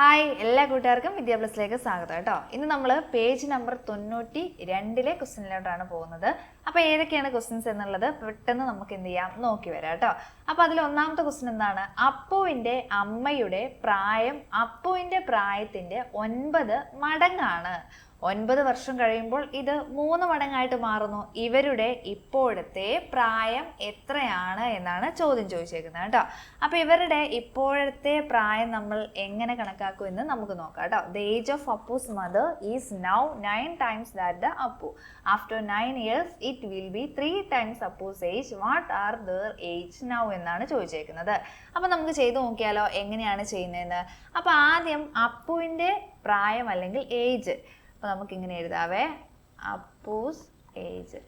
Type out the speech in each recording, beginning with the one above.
Hi എല്ലാ കൂട്ടുകാർക്കും വിദ്യാഭ്യാസത്തിലേക്ക് സ്വാഗതം കേട്ടോ. ഇന്ന് നമ്മൾ പേജ് നമ്പർ തൊണ്ണൂറ്റി രണ്ടിലെ ക്വസ്റ്റ്യനിലോട്ടാണ് പോകുന്നത്. അപ്പോൾ ഏതൊക്കെയാണ് ക്വസ്റ്റ്യൻസ് എന്നുള്ളത് പെട്ടെന്ന് നമുക്ക് എന്ത് ചെയ്യാം നോക്കി വരാം കേട്ടോ. അപ്പോൾ അതിൽ ഒന്നാമത്തെ ക്വസ്റ്റ്യൻ എന്താണ്? അപ്പുവിന്റെ അമ്മയുടെ പ്രായം അപ്പുവിന്റെ പ്രായത്തിന്റെ ഒൻപത് മടങ്ങാണ്. ഒൻപത് വർഷം കഴിയുമ്പോൾ ഇത് മൂന്ന് മടങ്ങായിട്ട് മാറുന്നു. ഇവരുടെ ഇപ്പോഴത്തെ പ്രായം എത്രയാണ് എന്നാണ് ചോദ്യം ചോദിച്ചേക്കുന്നത് കേട്ടോ. അപ്പോൾ ഇവരുടെ ഇപ്പോഴത്തെ പ്രായം നമ്മൾ എങ്ങനെ കണക്കാക്കും എന്ന് നമുക്ക് നോക്കാം കേട്ടോ. The age of Appu's mother is now nine times that the Appu after nine years it will be three times Appu's age what are their age now എന്നാണ് ചോദിച്ചേക്കുന്നത്. അപ്പോൾ നമുക്ക് ചെയ്തു നോക്കിയാലോ എങ്ങനെയാണ് ചെയ്യുന്നതെന്ന്. അപ്പോൾ ആദ്യം അപ്പുവിന്റെ പ്രായം അല്ലെങ്കിൽ ഏജ് അപ്പോൾ നമുക്ക് ഇങ്ങനെ എഴുതാവേ. അപ്പൂസ് ഏജ്.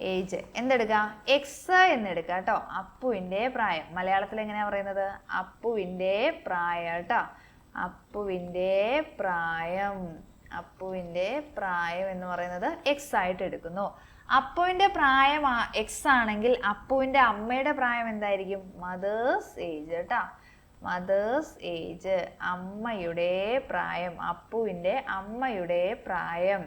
ഏജ്. എന്തെടുക്കുക എക്സ് എന്നെടുക്കുക കേട്ടോ. അപ്പുവിന്റെ പ്രായം. മലയാളത്തിൽ എങ്ങനെയാണ് പറയുന്നത്? അപ്പുവിന്റെ പ്രായം കേട്ടോ അപ്പുവിന്റെ പ്രായം. അപ്പുവിന്റെ പ്രായം എന്ന് പറയുന്നത് എക്സ് ആയിട്ട് എടുക്കുന്നു. അപ്പുവിന്റെ പ്രായം എക്സ് ആണെങ്കിൽ അപ്പുവിന്റെ അമ്മയുടെ പ്രായം എന്തായിരിക്കും? മദേഴ്സ് ഏജ് കേട്ടോ മദേഴ്സ് ഏജ് അമ്മയുടെ പ്രായം. അപ്പുവിന്റെ അമ്മയുടെ പ്രായം.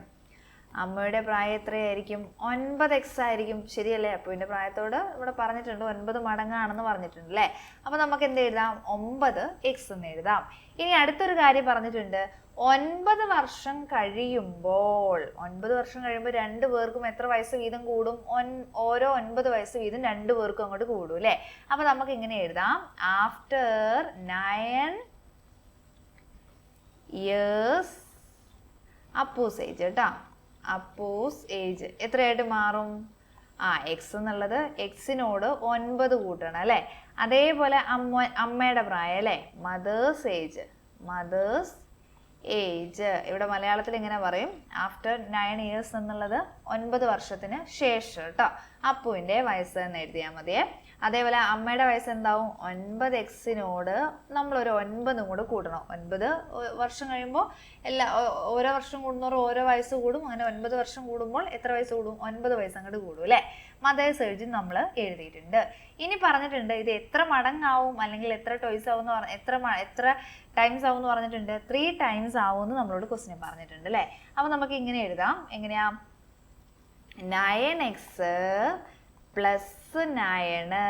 അമ്മയുടെ പ്രായം എത്രയായിരിക്കും? ഒൻപത് എക്സ് ആയിരിക്കും. ശരിയല്ലേ? അപ്പുവിന്റെ പ്രായത്തോട് ഇവിടെ പറഞ്ഞിട്ടുണ്ട്. ഒൻപത് മടങ്ങാണെന്ന് പറഞ്ഞിട്ടുണ്ട് അല്ലേ? അപ്പോൾ നമുക്ക് എന്ത് എഴുതാം? ഒമ്പത് എക്സ് എന്ന് എഴുതാം. ഇനി അടുത്തൊരു കാര്യം പറഞ്ഞിട്ടുണ്ട്. ഒൻപത് വർഷം കഴിയുമ്പോൾ ഒൻപത് വർഷം കഴിയുമ്പോൾ രണ്ട് പേർക്കും എത്ര വയസ്സ് വീതം കൂടും? ഒൻ ഓരോ ഒൻപത് വയസ്സ് വീതം രണ്ട് പേർക്കും അങ്ങോട്ട് കൂടും അല്ലേ? അപ്പോൾ നമുക്ക് ഇങ്ങനെ എഴുതാം. After nine years Appu's age കേട്ടോ. അപ്പൂസ് ഏജ് എത്രയായിട്ട് മാറും? ആ എക്സ് എന്നുള്ളത് എക്സിനോട് ഒൻപത് കൂട്ടണം അല്ലേ? അതേപോലെ അമ്മ അമ്മയുടെ പ്രായം അല്ലേ? മദേഴ്സ് ഏജ് മദേഴ്സ് ഏജ് ഇവിടെ മലയാളത്തിൽ ഇങ്ങനെ പറയും? ആഫ്റ്റർ നയൻ ഇയേഴ്സ് എന്നുള്ളത് ഒൻപത് വർഷത്തിന് ശേഷം കേട്ടോ അപ്പുവിന്റെ വയസ്സ് എന്ന് എഴുതിയാൽ മതിയേ. അതേപോലെ അമ്മയുടെ വയസ്സ് എന്താവും? ഒൻപത് എക്സിനോട് നമ്മളൊരു ഒൻപതും കൂടെ കൂടണം. ഒൻപത് വർഷം കഴിയുമ്പോൾ എല്ലാ ഓരോ വർഷം കൂടുന്നവർ ഓരോ വയസ്സ് കൂടും. അങ്ങനെ ഒൻപത് വർഷം കൂടുമ്പോൾ എത്ര വയസ്സ് കൂടും? ഒൻപത് വയസ്സ് അങ്ങോട്ട് കൂടും അല്ലേ? മദേഴ്സ് എഴുതി നമ്മൾ എഴുതിയിട്ടുണ്ട്. ഇനി പറഞ്ഞിട്ടുണ്ട് ഇത് എത്ര മടങ്ങാവും അല്ലെങ്കിൽ എത്ര ടോയ്സ് ആവും എന്ന് പറഞ്ഞ എത്ര എത്ര ടൈംസ് ആവും എന്ന് പറഞ്ഞിട്ടുണ്ട്. ത്രീ ടൈംസ് ആവും എന്ന് നമ്മളോട് ക്വസ്റ്റ്യൻ പറഞ്ഞിട്ടുണ്ട് അല്ലേ? അപ്പോൾ നമുക്ക് ഇങ്ങനെ എഴുതാം. എങ്ങനെയാ? നയൻ എക്സ് പ്ലസ് നയണ്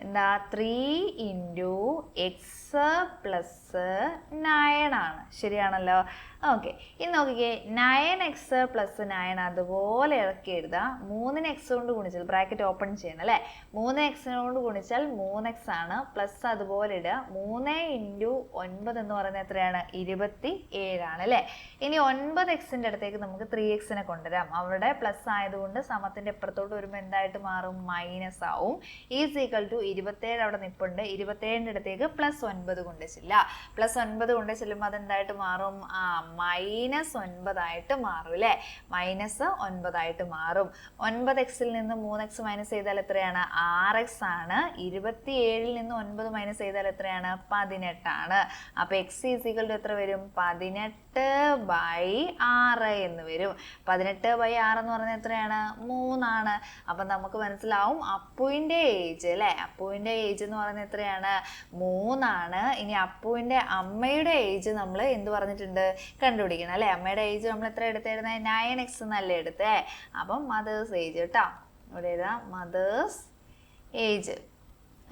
എന്താ? Three into x plus nine ആണ്. ശരിയാണല്ലോ? ഓക്കെ ഇനി നോക്കിക്കേ. നയൻ എക്സ് പ്ലസ് നയൻ അതുപോലെ ഇറക്കി എഴുതുക മൂന്നിന് എക്സ് കൊണ്ട് ഗുണിച്ചാൽ ബ്രാക്കറ്റ് ഓപ്പൺ ചെയ്യണം അല്ലേ? മൂന്ന് കൊണ്ട് ഗുണിച്ചാൽ മൂന്ന് എക്സ് ആണ്. പ്ലസ് അതുപോലെ ഇടുക. മൂന്ന് ഇന്റു ഒൻപത് എന്ന് പറയുന്നത് എത്രയാണ്? ഇരുപത്തി ഏഴാണ് അല്ലേ? ഇനി ഒൻപത് എക്സിന്റെ അടുത്തേക്ക് നമുക്ക് ത്രീ എക്സിനെ കൊണ്ടുവരാം. അവിടെ പ്ലസ് ആയതുകൊണ്ട് സമത്തിന്റെ ഇപ്പുറത്തോട്ട് വരുമ്പോൾ എന്തായിട്ട് മാറും? മൈനസ് ആവും. ഈസ് ഈക്വൽ ടു ഇരുപത്തേഴ് അവിടെ നിൽപ്പുണ്ട് ഇരുപത്തേഴിന്റെ അടുത്തേക്ക് പ്ലസ് ഒൻപത് കൊണ്ട് ചെല്ല പ്ലസ് ഒൻപത് കൊണ്ട് ചെല്ലുമ്പോൾ അതെന്തായിട്ട് മാറും? ആ മൈനസ് ഒൻപതായിട്ട് മാറും അല്ലേ മൈനസ് ഒൻപതായിട്ട് മാറും. ഒൻപത് എക്സിൽ നിന്ന് മൂന്ന് എക്സ് മൈനസ് ചെയ്താൽ എത്രയാണ്? ആറ് എക്സ് ആണ്. ഇരുപത്തി ഏഴിൽ നിന്ന് ഒൻപത് മൈനസ് ചെയ്താൽ എത്രയാണ്? പതിനെട്ടാണ്. അപ്പോൾ എക്സ് ഈസികളുടെ എത്ര വരും? പതിനെട്ട് ബൈ ആറ് എന്ന് വരും. പതിനെട്ട് ബൈ ആറ് എന്ന് പറഞ്ഞാൽ എത്രയാണ്? മൂന്നാണ്. അപ്പം നമുക്ക് മനസ്സിലാവും അപ്പുവിന്റെ ഏജ് അല്ലേ അപ്പുവിന്റെ ഏജ് എന്ന് പറഞ്ഞാൽ എത്രയാണ്? മൂന്നാണ്. ഇനി അപ്പുവിന്റെ അമ്മയുടെ ഏജ് നമ്മൾ എന്ത് പറഞ്ഞിട്ടുണ്ട്? കണ്ടുപിടിക്കണം അല്ലേ? അമ്മയുടെ ഏജ് നമ്മൾ എത്ര എടുത്തിരുന്നത് നയൻ എക്സ് എന്നല്ലേ എടുത്തേ? അപ്പം മദേഴ്സ് ഏജ് കേട്ടോ ഇവിടെ എഴുതാം. മദേഴ്സ് ഏജ്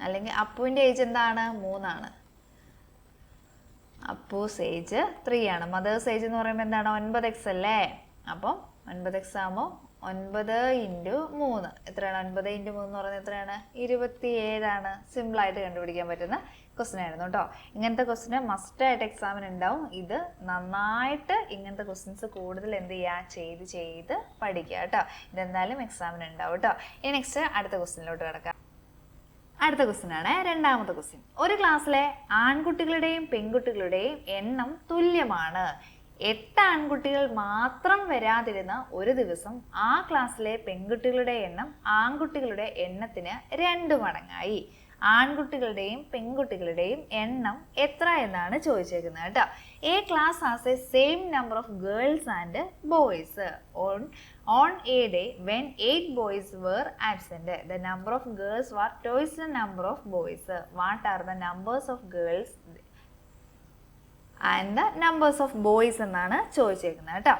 അല്ലെങ്കിൽ അപ്പുവിന്റെ ഏജ് എന്താണ്? മൂന്നാണ്. അപ്പൂസ് ഏജ് ത്രീ ആണ്. മദേഴ്സ് ഏജ് എന്ന് പറയുമ്പോൾ എന്താണ്? ഒൻപത് എക്സ് അല്ലേ? അപ്പം ഒൻപത് എക്സ് ആകുമ്പോൾ ഒൻപത് ഇന്റു മൂന്ന്. എത്രയാണ്? ഒൻപത് ഇന്റു മൂന്ന് എന്ന് പറയുന്നത് എത്രയാണ്? ഇരുപത്തി ഏഴാണ് സിമ്പിളായിട്ട് കണ്ടുപിടിക്കാൻ പറ്റുന്ന ക്വസ്റ്റൻ ആയിരുന്നു കേട്ടോ. ഇങ്ങനത്തെ ക്വസ്റ്റിന് മസ്റ്റായിട്ട് എക്സാമിന് ഉണ്ടാവും. ഇത് നന്നായിട്ട് ഇങ്ങനത്തെ ക്വസ്റ്റ്യൻസ് കൂടുതൽ എന്ത് ചെയ്യുക ചെയ്ത് ചെയ്ത് പഠിക്കുക കേട്ടോ. ഇതെന്തായാലും എക്സാമിന് ഉണ്ടാവും കേട്ടോ. ഇനി നെക്സ്റ്റ് അടുത്ത ക്വസ്റ്റിനിലോട്ട് കിടക്കാം. അടുത്ത ക്വസ്റ്റ്യൻ ആണ് രണ്ടാമത്തെ ക്വസ്റ്റ്യൻ ഒരു ക്ലാസ്സിലെ ആൺകുട്ടികളുടെയും പെൺകുട്ടികളുടെയും എണ്ണം തുല്യമാണ്. എട്ട് ആൺകുട്ടികൾ മാത്രം വരാതിരുന്ന ഒരു ദിവസം ആ ക്ലാസ്സിലെ പെൺകുട്ടികളുടെ എണ്ണം ആൺകുട്ടികളുടെ എണ്ണത്തിന് രണ്ട് മടങ്ങായി. ആൺകുട്ടികളുടെയും പെൺകുട്ടികളുടെയും എണ്ണം എത്ര എന്നാണ് ചോദിച്ചേക്കുന്നത് കേട്ടോ. A class has a same number of girls and boys on on a day when eight boys were absent the number of girls was twice the number of boys what are the numbers of girls and the numbers of boys എന്നാണ് ചോദിച്ചേക്കുന്നത് കേട്ടോ.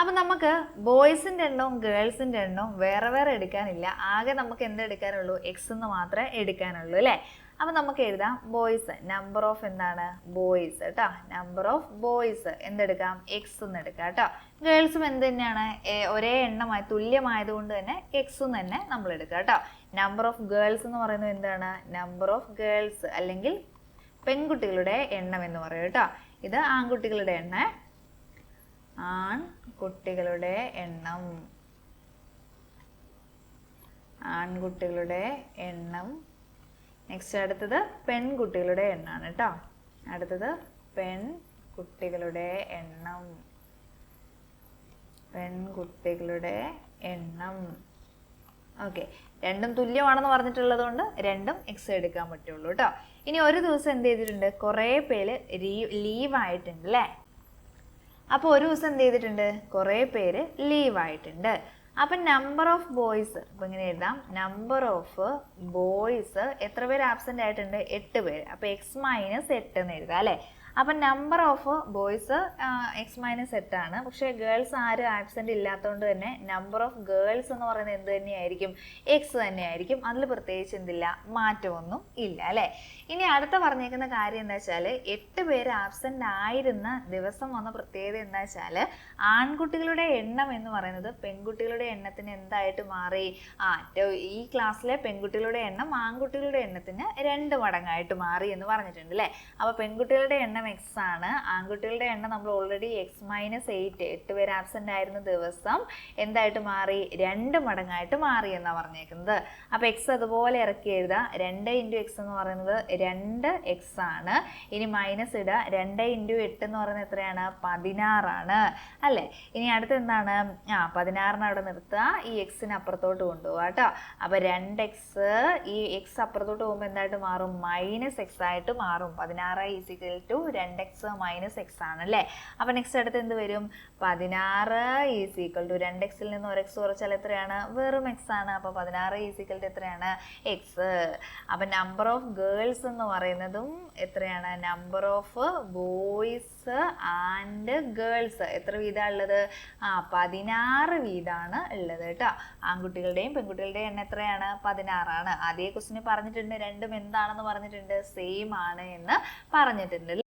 അപ്പം നമുക്ക് ബോയ്സിന്റെ എണ്ണവും ഗേൾസിന്റെ എണ്ണവും വേറെ വേറെ എടുക്കാനില്ല. ആകെ നമുക്ക് എന്ത് എടുക്കാനുള്ളൂ? എക്സ് എന്ന് മാത്രമേ എടുക്കാനുള്ളൂ അല്ലേ? അപ്പം നമുക്ക് എഴുതാം ബോയ്സ് നമ്പർ ഓഫ് എന്താണ്? ബോയ്സ് കേട്ടോ. നമ്പർ ഓഫ് ബോയ്സ് എന്തെടുക്കാം? എക്സ് എന്ന് എടുക്കാം കേട്ടോ. ഗേൾസും എന്ത് തന്നെയാണ്? ഒരേ എണ്ണമായി തുല്യമായതുകൊണ്ട് തന്നെ എക്സ് എന്ന് തന്നെ നമ്മൾ എടുക്കുക കേട്ടോ. നമ്പർ ഓഫ് ഗേൾസ് എന്ന് പറയുന്നത് എന്താണ്? നമ്പർ ഓഫ് ഗേൾസ് അല്ലെങ്കിൽ പെൺകുട്ടികളുടെ എണ്ണം എന്ന് പറയും കേട്ടോ. ഇത് ആൺകുട്ടികളുടെ എണ്ണ. ആൺകുട്ടികളുടെ എണ്ണം. ആൺകുട്ടികളുടെ എണ്ണം. നെക്സ്റ്റ് അടുത്തത് പെൺകുട്ടികളുടെ എണ്ണമാണ് കേട്ടോ. അടുത്തത് പെൺകുട്ടികളുടെ എണ്ണം. പെൺകുട്ടികളുടെ എണ്ണം. ഓക്കെ രണ്ടും തുല്യമാണെന്ന് പറഞ്ഞിട്ടുള്ളത് കൊണ്ട് രണ്ടും എക്സ് എടുക്കാൻ പറ്റുള്ളൂ കേട്ടോ. ഇനി ഒരു ദിവസം എന്ത് ചെയ്തിട്ടുണ്ട്? കുറേ പേര് ലീവ് ആയിട്ടുണ്ട് അല്ലേ അപ്പോൾ ഒരു ദിവസം എന്ത് ചെയ്തിട്ടുണ്ട്? കുറേ പേര് ലീവ് ആയിട്ടുണ്ട്. അപ്പം നമ്പർ ഓഫ് ബോയ്സ് അപ്പോൾ ഇങ്ങനെ എഴുതാം. നമ്പർ ഓഫ് ബോയ്സ് എത്ര പേര് ആബ്സെന്റ് ആയിട്ടുണ്ട്? എട്ട് പേര്. അപ്പോൾ എക്സ് മൈനസ് എട്ട് എന്ന് എഴുതാം അല്ലേ അപ്പം number of boys x minus ആണ്. പക്ഷേ ഗേൾസ് ആരും ആബ്സെന്റ് ഇല്ലാത്തതുകൊണ്ട് തന്നെ നമ്പർ ഓഫ് ഗേൾസ് എന്ന് പറയുന്നത് എന്ത് തന്നെയായിരിക്കും? എക്സ് തന്നെയായിരിക്കും. അതിൽ പ്രത്യേകിച്ച് എന്തില്ല? മാറ്റമൊന്നും ഇല്ല അല്ലേ? ഇനി അടുത്ത പറഞ്ഞേക്കുന്ന കാര്യം എന്താ വെച്ചാൽ എട്ട് പേര് ആബ്സെന്റ് ആയിരുന്ന ദിവസം വന്ന പ്രത്യേകത എന്താ വെച്ചാൽ ആൺകുട്ടികളുടെ എണ്ണം എന്ന് പറയുന്നത് പെൺകുട്ടികളുടെ എണ്ണത്തിന് എന്തായിട്ട് മാറി? ആ ഈ ക്ലാസ്സിലെ പെൺകുട്ടികളുടെ എണ്ണം ആൺകുട്ടികളുടെ എണ്ണത്തിന് രണ്ട് മടങ്ങായിട്ട് മാറി എന്ന് പറഞ്ഞിട്ടുണ്ട് അല്ലേ? അപ്പോൾ പെൺകുട്ടികളുടെ എണ്ണം എക്സ് ആണ്. ആൺകുട്ടികളുടെ എണ്ണം നമ്മൾ ഓൾറെഡി എക്സ് മൈനസ് എയ്റ്റ് എട്ട് പേര് ആബ്സെന്റ് ആയിരുന്ന ദിവസം എന്തായിട്ട് മാറി? രണ്ട് മടങ്ങായിട്ട് മാറി എന്നാണ് പറഞ്ഞേക്കുന്നത്. അപ്പോൾ എക്സ് അതുപോലെ ഇറക്കി എഴുതാം രണ്ട് ഇന്റു എക്സ് എന്ന് പറയുന്നത് രണ്ട് എക്സ് ആണ്. ഇനി മൈനസ് ഇടുക. രണ്ട് ഇന്റു എട്ട് എന്ന് പറയുന്നത് എത്രയാണ്? പതിനാറാണ്. അല്ലേ? ഇനി അടുത്ത് എന്താണ്? ആ പതിനാറിന് അവിടെ നിർത്തുക. ഈ എക്സിന് അപ്പുറത്തോട്ട് കൊണ്ടുപോകുക കേട്ടോ. അപ്പോൾ രണ്ട് എക്സ് ഈ എക്സ് അപ്പുറത്തോട്ട് പോകുമ്പോൾ എന്തായിട്ട് മാറും? മൈനസ് എക്സ് ആയിട്ട് മാറും. പതിനാറ് ഈസിക്കൽ ടു രണ്ട് എക്സ് മൈനസ് എക്സ് ആണ് അല്ലേ അപ്പോൾ നെക്സ്റ്റ് അടുത്ത് എന്ത് വരും? പതിനാറ് ഈസ് ഈക്വൽ ടു രണ്ട് എക്സിൽ നിന്ന് ഒരു എക്സ് കുറച്ചാൽ എത്രയാണ്? വെറും എക്സ് ആണ്. അപ്പോൾ പതിനാറ് ഈസ് ഈക്വൽ ടു എത്രയാണ്? എക്സ് അപ്പം നമ്പർ ഓഫ് ഗേൾസ് എന്ന് പറയുന്നതും എത്രയാണ്? Number of boys and girls എത്ര വീതമാണ് ഉള്ളത്? ആ പതിനാറ് വീതമാണ് ഉള്ളത് കേട്ടോ. ആൺകുട്ടികളുടെയും പെൺകുട്ടികളുടെയും എണ്ണം എത്രയാണ്? പതിനാറാണ്. അതേ ക്വസ്റ്റിന് പറഞ്ഞിട്ടുണ്ട്. രണ്ടും എന്താണെന്ന് പറഞ്ഞിട്ടുണ്ട്? സെയിം ആണ് എന്ന് പറഞ്ഞിട്ടുണ്ട്